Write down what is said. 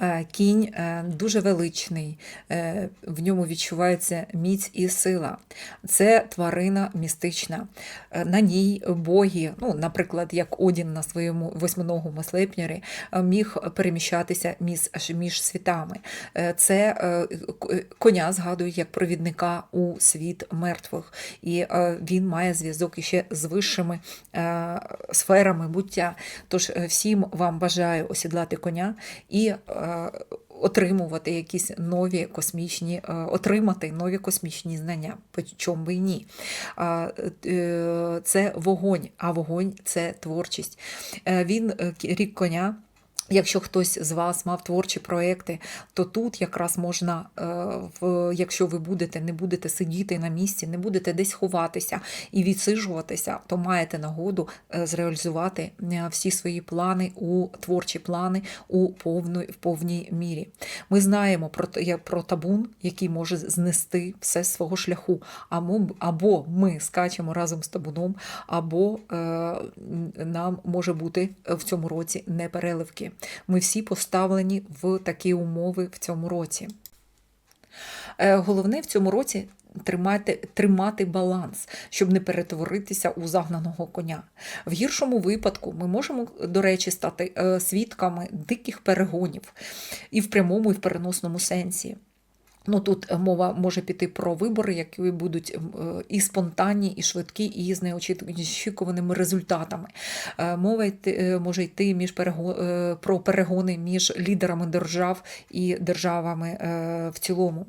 Е, Кінь е, дуже величний, е, в ньому відчувається міць і сила. Це тварина містична. На ній боги, ну, наприклад, як Одін на своєму восьминогому слепнярі, міг переміщатися між, між світами. Це коня згадують як провідника у світ мертвих, і він має зв'язок іще з вищими сферами буття. Тож всім вам бажаю осідлати коня і отримувати якісь нові космічні, е, отримати нові космічні знання, чому би і ні. Е, Це вогонь, а вогонь це творчість. Е, Він е, рік коня. Якщо хтось з вас мав творчі проекти, то тут якраз можна, е, якщо ви будете, не будете сидіти на місці, не будете десь ховатися і відсиджуватися, то маєте нагоду е, зреалізувати е, всі свої плани у творчі плани у повну, в повній мірі. Ми знаємо про, про табун, який може знести все свого шляху. Або, ми скачемо разом з табуном, або нам може бути в цьому році непереливки. Ми всі поставлені в такі умови в цьому році. Е, Головне в цьому році тримати, тримати баланс, щоб не перетворитися у загнаного коня. В гіршому випадку ми можемо, до речі, стати е, свідками диких перегонів і в прямому, і в переносному сенсі. Ну, тут мова може піти про вибори, які будуть е, і спонтанні, і швидкі, і з неочікуваними результатами. Е, Мова йти, е, може йти між перего, е, про перегони між лідерами держав і державами е, в цілому.